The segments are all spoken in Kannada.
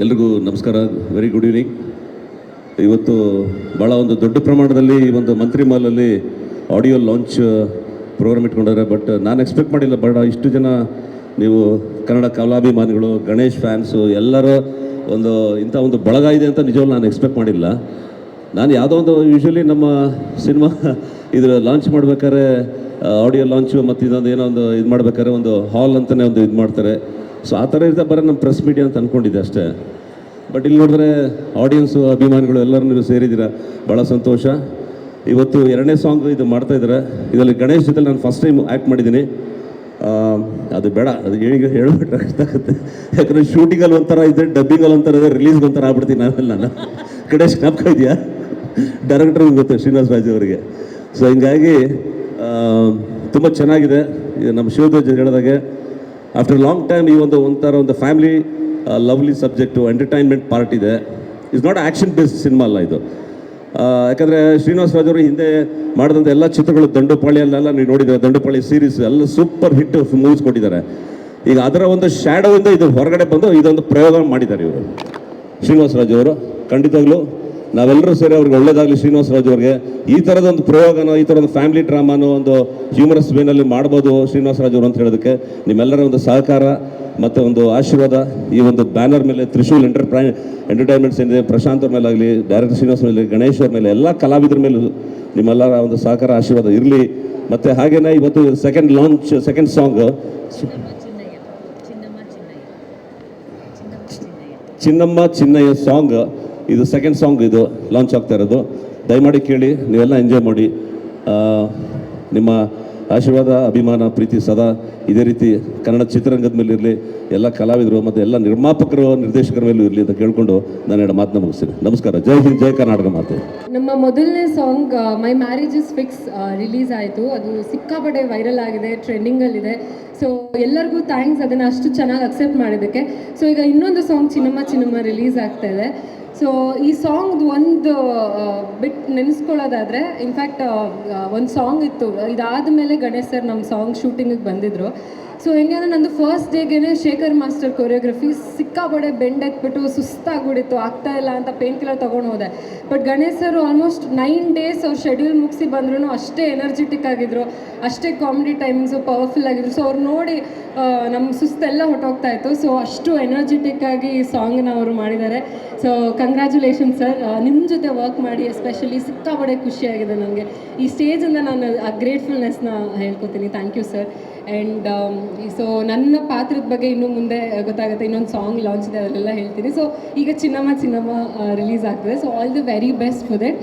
ಎಲ್ರಿಗೂ ನಮಸ್ಕಾರ. ವೆರಿ ಗುಡ್ ಈವ್ನಿಂಗ್ ಇವತ್ತು ಭಾಳ ಒಂದು ದೊಡ್ಡ ಪ್ರಮಾಣದಲ್ಲಿ ಈ ಒಂದು ಮಂತ್ರಿ ಮಾಲಲ್ಲಿ ಆಡಿಯೋ ಲಾಂಚ್ ಪ್ರೋಗ್ರಾಮ್ ಇಟ್ಕೊಂಡಿದ್ದಾರೆ. ಬಟ್ ನಾನು ಎಕ್ಸ್ಪೆಕ್ಟ್ ಮಾಡಿಲ್ಲ. ಬಡ ಇಷ್ಟು ಜನ ನೀವು ಕನ್ನಡ ಕಲಾಭಿಮಾನಿಗಳು, ಗಣೇಶ್ ಫ್ಯಾನ್ಸು ಎಲ್ಲರ ಒಂದು ಇಂಥ ಒಂದು ಬಳಗ ಇದೆ ಅಂತ ನಿಜವಾಗ್ಲೂ ನಾನು ಎಕ್ಸ್ಪೆಕ್ಟ್ ಮಾಡಿಲ್ಲ. ನಾನು ಯಾವುದೋ ಒಂದು ಯೂಶ್ವಲಿ ನಮ್ಮ ಸಿನಿಮಾ ಇದು ಲಾಂಚ್ ಮಾಡ್ಬೇಕಾದ್ರೆ ಆಡಿಯೋ ಲಾಂಚು ಮತ್ತು ಇದೊಂದು ಏನೋ ಒಂದು ಇದು ಮಾಡ್ಬೇಕಾದ್ರೆ ಒಂದು ಹಾಲ್ ಅಂತಲೇ ಒಂದು ಇದು ಮಾಡ್ತಾರೆ. ಸೊ ಆ ಥರ ಇರ್ತಾ ಬರೋ ನಮ್ಮ ಪ್ರೆಸ್ ಮೀಡಿಯಾ ಅಂತ ಅಂದ್ಕೊಂಡಿದ್ದೆ ಅಷ್ಟೇ. ಬಟ್ ಇಲ್ಲಿ ನೋಡಿದ್ರೆ ಆಡಿಯನ್ಸು ಅಭಿಮಾನಿಗಳು ಎಲ್ಲರೂ ನೀವು ಸೇರಿದ್ದೀರ? ಭಾಳ ಸಂತೋಷ. ಇವತ್ತು ಎರಡನೇ ಸಾಂಗ್ ಇದು ಮಾಡ್ತಾ ಇದ್ದಾರೆ. ಇದರಲ್ಲಿ ಗಣೇಶ್ ಜೊತೆ ನಾನು ಫಸ್ಟ್ ಟೈಮ್ ಆ್ಯಕ್ಟ್ ಮಾಡಿದ್ದೀನಿ. ಅದು ಬೇಡ, ಅದು ಈಗ ಹೇಳ್ಬಿಟ್ರೆ ಗೊತ್ತಾಗುತ್ತೆ ಯಾಕಂದರೆ ಶೂಟಿಂಗಲ್ಲಿ ಒಂಥರ ಇದೆ ಡಬ್ಬಿಂಗಲ್ಲಿ ಒಂಥರ ಇದೆ ರಿಲೀಸ್ಗೆ ಒಂಥರ ಆಗ್ಬಿಡ್ತೀನಿ ನಾವೆಲ್ಲ ನಾನು. ಗಣೇಶ್ ಜ್ಞಾಪಕ ಇದೆಯಾ ಡೈರೆಕ್ಟರ್ ಗೊತ್ತು, ಶ್ರೀನಿವಾಸ ರಾಜ್ ಅವರಿಗೆ. ಸೊ ಹಿಂಗಾಗಿ ತುಂಬ ಚೆನ್ನಾಗಿದೆ. ನಮ್ಮ ಶಿವಧ್ವಜ ಹೇಳಿದಾಗೆ ಆಫ್ಟರ್ ಲಾಂಗ್ ಟೈಮ್ ಈ ಒಂದು, ಒಂಥರ ಒಂದು family lovely subject entertainment part ಇದೆ. Is not action based cinema ಅಲ್ಲ ಇದು. ಯಾಕಂದರೆ ಶ್ರೀನಿವಾಸ ಅವರು ಹಿಂದೆ ಮಾಡಿದಂಥ ಎಲ್ಲ ಚಿತ್ರಗಳು ದಂಡುಪಾಳಿಯಲ್ಲೆಲ್ಲ ನೀವು ನೋಡಿದ್ರೆ ದಂಡುಪಾಳಿ ಸೀರೀಸ್ ಎಲ್ಲ ಸೂಪರ್ ಹಿಟ್ ಮೂವೀಸ್ ಕೊಟ್ಟಿದ್ದಾರೆ. ಈಗ ಅದರ ಒಂದು ಶ್ಯಾಡೋ ಇಂದ ಇದು ಹೊರಗಡೆ ಬಂದು ಇದೊಂದು ಪ್ರಯೋಗ ಮಾಡಿದ್ದಾರೆ ಇವರು. ಶ್ರೀನಿವಾಸ ರಾಜ್ ಅವರು, ಖಂಡಿತವಾಗ್ಲೂ ನಾವೆಲ್ಲರೂ ಸೇರಿ ಅವ್ರಿಗೆ ಒಳ್ಳೇದಾಗಲಿ ಶ್ರೀನಿವಾಸ ರಾಜು ಅವ್ರಿಗೆ. ಈ ಥರದ ಒಂದು ಪ್ರಯೋಗನೋ ಈ ಥರದೊಂದು ಫ್ಯಾಮಿಲಿ ಡ್ರಾಮಾನೋ ಒಂದು ಹ್ಯೂಮರಸ್ ವೇನಲ್ಲಿ ಮಾಡ್ಬೋದು ಶ್ರೀನಿವಾಸ ರಾಜು ಅವರು ಅಂತ ಹೇಳೋದಕ್ಕೆ ನಿಮ್ಮೆಲ್ಲರ ಒಂದು ಸಹಕಾರ ಮತ್ತು ಒಂದು ಆಶೀರ್ವಾದ ಈ ಒಂದು ಬ್ಯಾನರ್ ಮೇಲೆ ತ್ರಿಶೂಲ್ ಎಂಟರ್ಪ್ರೈ ಎಂಟರ್ಟೈನ್ಮೆಂಟ್ಸ್ ಏನಿದೆ ಪ್ರಶಾಂತ್ ಅವ್ರ ಮೇಲೆ ಆಗಲಿ ಡೈರೆಕ್ಟರ್ ಶ್ರೀನಿವಾಸ್ ಮೇಲೆ ಗಣೇಶ್ ಅವ್ರ ಮೇಲೆ ಎಲ್ಲ ಕಲಾವಿದರ ಮೇಲೆ ನಿಮ್ಮೆಲ್ಲರ ಒಂದು ಸಹಕಾರ ಆಶೀರ್ವಾದ ಇರಲಿ. ಮತ್ತು ಹಾಗೇನೆ ಇವತ್ತು second launch second song Chinnamma Chinnayya. Song ಇದು ಸೆಕೆಂಡ್ ಸಾಂಗ್ ಇದು ಲಾಂಚ್ ಆಗ್ತಾ ಇರೋದು. ದಯಮಾಡಿ ಕೇಳಿ, ನೀವೆಲ್ಲ ಎಂಜಾಯ್ ಮಾಡಿ. ನಿಮ್ಮ ಆಶೀರ್ವಾದ, ಅಭಿಮಾನ, ಪ್ರೀತಿ ಸದಾ ಇದೇ ರೀತಿ ಕನ್ನಡ ಚಿತ್ರರಂಗದ ಮೇಲೆ ಇರಲಿ, ಎಲ್ಲ ಕಲಾವಿದರು ಮತ್ತು ಎಲ್ಲ ನಿರ್ಮಾಪಕರು, ನಿರ್ದೇಶಕರ ಮೇಲೂ ಇರಲಿ ಅಂತ ಕೇಳಿಕೊಂಡು ನಾನು ಎರಡು ಮಾತನ್ನ ಮುಗಿಸ್ತೀನಿ. ನಮಸ್ಕಾರ, ಜೈ ಹಿಂದ್, ಜೈ ಕರ್ನಾಟಕ ಮಾತು. ನಮ್ಮ ಮೊದಲನೇ song my marriage is fix release ಆಯಿತು. ಅದು ಸಿಕ್ಕಾಪಟ್ಟೆ ವೈರಲ್ ಆಗಿದೆ ಟ್ರೆಂಡಿಂಗಲ್ಲಿದೆ ಸೊ ಎಲ್ಲರಿಗೂ ಥ್ಯಾಂಕ್ಸ್ ಅದನ್ನು ಅಷ್ಟು ಚೆನ್ನಾಗಿ ಅಕ್ಸೆಪ್ಟ್ ಮಾಡಿದ್ದಕ್ಕೆ. ಸೊ ಈಗ ಇನ್ನೊಂದು ಸಾಂಗ್ ಚಿನ್ನಮ್ಮ ಚಿನ್ನಮ್ಮ ರಿಲೀಸ್ ಆಗ್ತಾ ಇದೆ. ಸೊ ಈ ಸಾಂಗ್ದು ಒಂದು ಬಿಟ್ ನೆನೆಸ್ಕೊಳ್ಳೋದಾದರೆ ಇನ್ಫ್ಯಾಕ್ಟ್ ಒಂದು ಸಾಂಗ್ ಇತ್ತು. ಇದಾದ ಮೇಲೆ ಗಣೇಶ್ ಸರ್ ನಮ್ಮ ಸಾಂಗ್ ಶೂಟಿಂಗಿಗೆ ಬಂದಿದ್ರು. ಸೊ ಅಂದರೆ ನಂದು ಫಸ್ಟ್ ಡೇಗೆ ಶೇಖರ್ ಮಾಸ್ಟರ್ ಕೊರಿಯೋಗ್ರಫಿ ಸಿಕ್ಕಾಪಡೆ ಬೆಂಡೆತ್ಬಿಟ್ಟು ಸುಸ್ತಾಗ್ಬಿಡಿತ್ತು ಆಗ್ತಾ ಇಲ್ಲ ಅಂತ ಪೇನ್ ಕಿಲ್ಲರ್ ತೊಗೊಂಡು ಹೋದೆ. But Ganesh sir almost nine days ಅವ್ರು ಶೆಡ್ಯೂಲ್ ಮುಗಿಸಿ ಬಂದ್ರೂ ಅಷ್ಟೇ ಎನರ್ಜೆಟಿಕ್ ಆಗಿದ್ರು, ಅಷ್ಟೇ ಕಾಮಿಡಿ ಟೈಮ್ಸು ಪವರ್ಫುಲ್ ಆಗಿದ್ರು. ಸೊ ಅವ್ರು ನೋಡಿ ನಮ್ಮ ಸುಸ್ತೆಲ್ಲ ಹೊಟ್ಟೋಗ್ತಾ ಇತ್ತು. ಸೊ ಅಷ್ಟು ಎನರ್ಜೆಟಿಕ್ ಆಗಿ ಈ ಸಾಂಗ್ನ ಅವರು ಮಾಡಿದ್ದಾರೆ. ಸೊ ಕಂಗ್ರ್ಯಾಚುಲೇಷನ್ ಸರ್ ನಿಮ್ಮ ಜೊತೆ ವರ್ಕ್ ಮಾಡಿ ಎಸ್ಪೆಷಲಿ ಸಿಕ್ಕಾಪಡೆ ಖುಷಿಯಾಗಿದೆ ನನಗೆ. ಈ ಸ್ಟೇಜಿಂದ ನಾನು ಆ ಗ್ರೇಟ್ಫುಲ್ನೆಸ್ನ ಹೇಳ್ಕೊತೀನಿ. Thank you sir and so ನನ್ನ ಪಾತ್ರದ ಬಗ್ಗೆ ಇನ್ನು ಮುಂದೆ ಗೊತ್ತಾಗುತ್ತೆ. ಇನ್ನೊಂದು ಸಾಂಗ್ ಲಾಂಚ್ ಇದೆ ಅದೆಲ್ಲ ಹೇಳ್ತೀನಿ. ಸೊ ಈಗ ಚಿನ್ನಮ್ಮ ಚಿನ್ನಮ್ಮ ರಿಲೀಸ್ ಆಗ್ತದೆ. So all the very best for that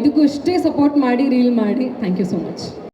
ಇದಕ್ಕೂ ಅಷ್ಟೇ ಸಪೋರ್ಟ್ ಮಾಡಿ ರೀಲ್ ಮಾಡಿ. Thank you so much